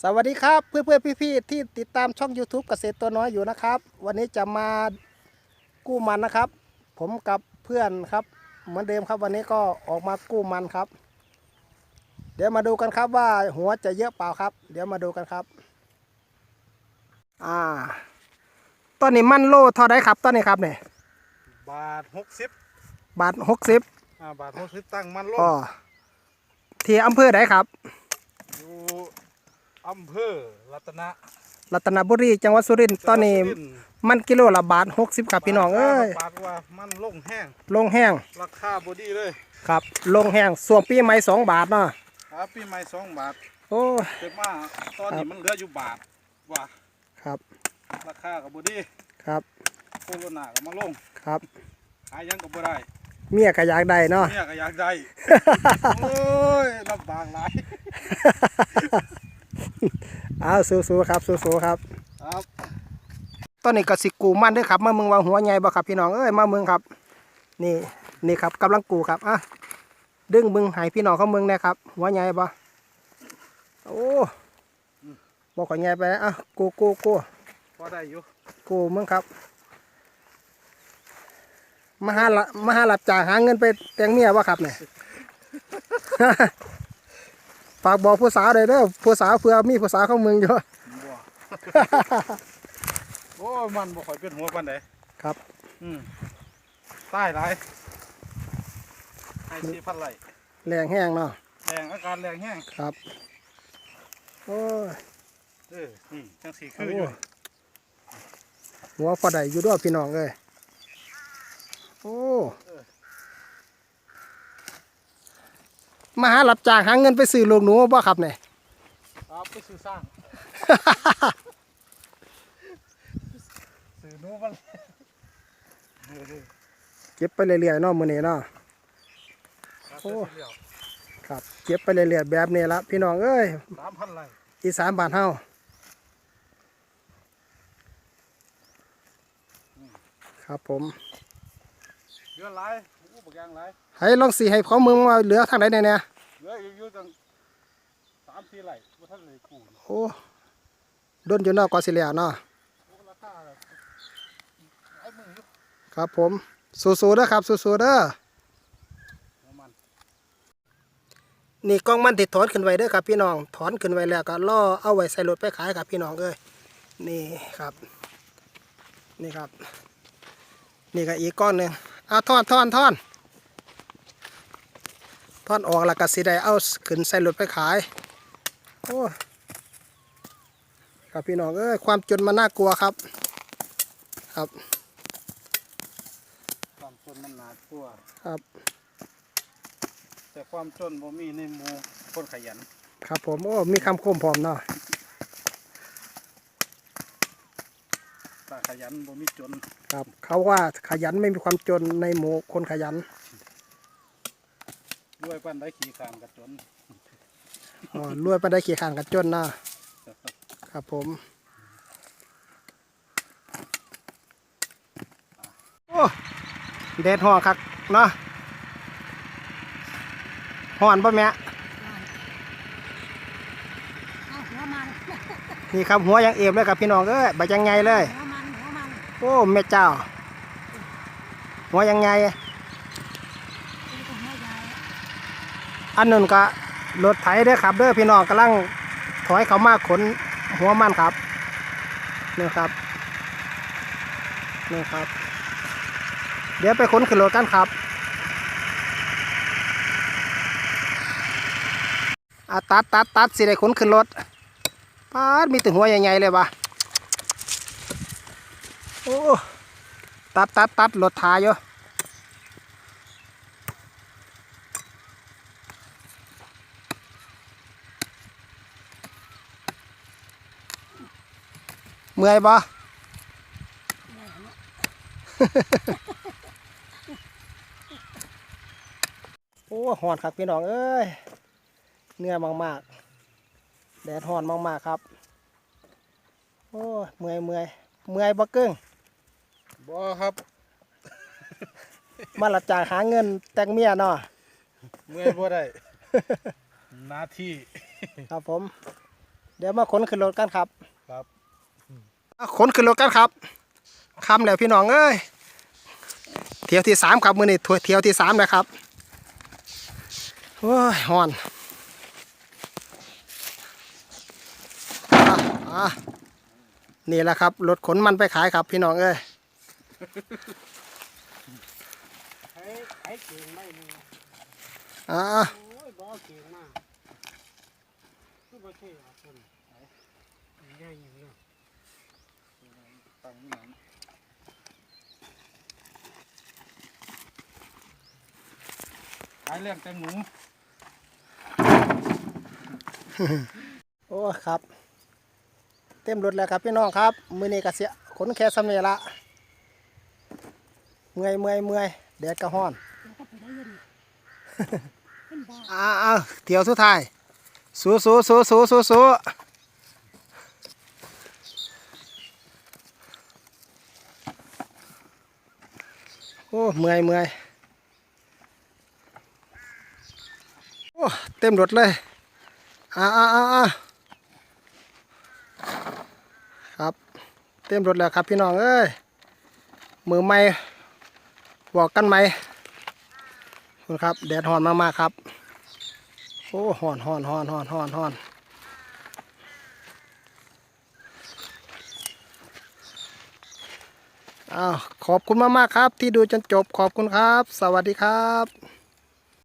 สวัสดีครับ เพื่อนเพื่อนๆพี่ๆที่ติดตามช่อง YouTube เกษตรตัวน้อยอยู่นะครับ วันนี้จะมากู้มันนะครับ ผมกับเพื่อนครับ เหมือนเดิมครับวันนี้ก็ออกมากู้มันครับ เดี๋ยวมาดูกันครับว่าหัวจะเยอะเปล่าครับ เดี๋ยวมาดูกันครับ อ่าต้นนี้มันโลเท่าไรครับต้นนี้ครับเนี่ยบาทหกสิบบาทหกสิบอ่าบาทหกสิบตั้งมันลงอ๋อที่อำเภอไหนครับอยู่ อำเภอรัตนะรัตนบุรีจังหวัดสุรินทร์ตอนนี้จังหวัดสุริทร์มันกิโลละบาทหกสิบครับพี่น้องเอ้ยปาดว่ามันลงแห้งลงแห้งราคาบดีเลยครับลงแห้งส่วงปีใหม่สองบาทเนาะครับปีใหม่สองบาทโอ้เต็มมาตอนนี้มันเหลืออยู่บาทว่าครับ ราคากับบดีครับโคโรนาก็มาลงครับขายหยังก็บ่ได้เมียก็อยากได้เนาะเนี่ยก็อยากได้โอ้ยลำบากหลาย เอาสู้ๆครับสู้ๆครับ ครับตอนนี้ก็สิกูมันเด้วยครับมาเมืองว่าหัวใหญ่บ่ครับพี่น้องเอ้ยมาเมืองครับ นี่นี่ครับกำลังกูครับอะดึงมึงให้พี่น้องเขาเมืองแนะครับ หัวใหญ่บ่โอ้บอกขอใหญ่ไปนะอะกูกูกูพอได้อยู่กูมึงครับมาหาละมาหาหลับจ่ายหาเงินไปแต่งเมียวะครับเนี่ย ฝากบอกผู้สาวเลยเด้อผู้สาวเพื่อมีผู้สาวเข้าเมืองอยู่บ่โอ้ยมันบ่ค่อยเป็นหัวปานใดครับ อืมใต้หลายให้สี่พันไหลแรงแห้งเนาะแรงอาการแรงแห้งครับ โอ้ยเออนี่จังสีคืออยู่หัวพอได้อยู่ด้วยพี่น้องเลยโอ้ มาหาหลับจ่างหาเงินไปซื้อลูกหนูบ่ครับเนี่ยครับไปซื้อสร้างซื้อหนูมันเออเก็บไปเรื่อยๆเนาะมื้อนี้เนาะครับโอ้เดี๋ยวครับเก็บไปเรื่อยๆแบบนี้ละพี่น้องเอ้ยสามพันไหลอีสานบ้านเฮาครับผมเดือนหลายโอ้ บกอยางหลายให้ลองสีให้เขามึงว่าเหลือทางใดแน่เนี่ยเหลืออีกอยู่ตั้งสามสี่ไหลว่าท่านเลยกูโอ้ดนอยู่เนอกกว่าสิแล้วเนาะโอ้ราคาแบบไอ้มืออยู่ครับผมสู้ๆเด้อครับสู้ๆเด้อหัวมันนี่กล้องมันติดถอนขึ้นไว้เด้อครับพี่น้องถอนขึ้นไว้แล้วก็ล่อเอาไว้ใส่รถไปขายครับพี่น้องเอ้ยนี่ครับ นี่ครับ นี่ก็อีกก้อนหนึ่งเอาทอนทอนทอน ทอนออกแล้วก็สิได้เอาขึ้นใส่รถไปขาย โอ้ครับพี่น้องเอ้ยความจนมันน่ากลัวครับ ครับ ความจนมันหนาตัว ครับ แต่ความจนบ่มีในหมู่คนขยัน ครับผมโอ้มีคำคมพร้อมเนาะถ้าขยันบ่มีจน ครับ เขาว่าขยันไม่มีความจนในหมู่คนขยัน ด้วยปั้นได้ขี่ขานกับจนอ๋อรวยไปได้ขี่ขานกันจนนะครับผมโอ้แดดห่อนคักเนาะห่อนป่ะแม่เอาหัวมันนี่ครับหัวยังเอฟเลยครับพี่น้องเอ้ยใบยังไงเลย หัวมันหัวมันโอ้แม่เจ้าหัวยังไง นี่ก็หัวใหญ่ อันนั้นก็รถไถเด้อครับเด้อพี่น้องกำลังถอยเขามาขนหัวมันครับนี่ครับนี่ครับ เดี๋ยวไปขนขึ้นรถกันครับอาตัดตัดตัดสิได้ขนขึ้นรถปาดมีแต่หัวใหญ่ๆเลยวะโอ้ตัดตัดตัดรถทายอยู่ เมื่อยบ่โอ้หอนครับพี่น้องเอ้ยเหนื่อยมากๆ แดดหอนมากๆครับ โอ้ยเมื่อยเมื่อยเมื่อยบ่เกิ้งบ่ครับ มาหลับจ่ายหาเงินแต่งเมียเนาะเมื่อยบ่ได้หน้าที่ ครับผม เดี๋ยวมาขนขึ้นรถกันครับ ครับอะ ขนขึ้นรถกันครับคำแล้วพี่น้องเอ้ยเที่ยวที่สามครับมือนี่ทัวเที่ยวที่สามนะครับโอ้ยฮอนอะนี่แหละครับรถขนมันไปขายครับพี่น้องเอ้ยอ้าคือบ่ใช่หรอกคนใหญ่อย่งเงี้ย ตังนี่หนังขายเรื่องแต่หนูโอ้ครับ เต็มรถแล้วครับพี่น้องครับมือนี้กเสียขนแค่สำเนละเมื่อยเมื่อยเมื่อยแดดกระห้อนอ้าวอ้าวเที่ยวสุดท้ายสู้สู้สู้สู้สู้สู้ โอ้เมื่อยเมื่อยโอ้เต็มรถเลยอ้าอ้าอ้าครับ เต็มรถแล้วครับพี่น้องเอ้ยมือไม่บอกกันไหมคุณครับแดดหอนมากๆครับ โอ้หอนหอนหอนหอนหอนหอน อ้าวขอบคุณมากๆครับ ที่ดูจนจบขอบคุณครับ สวัสดีครับ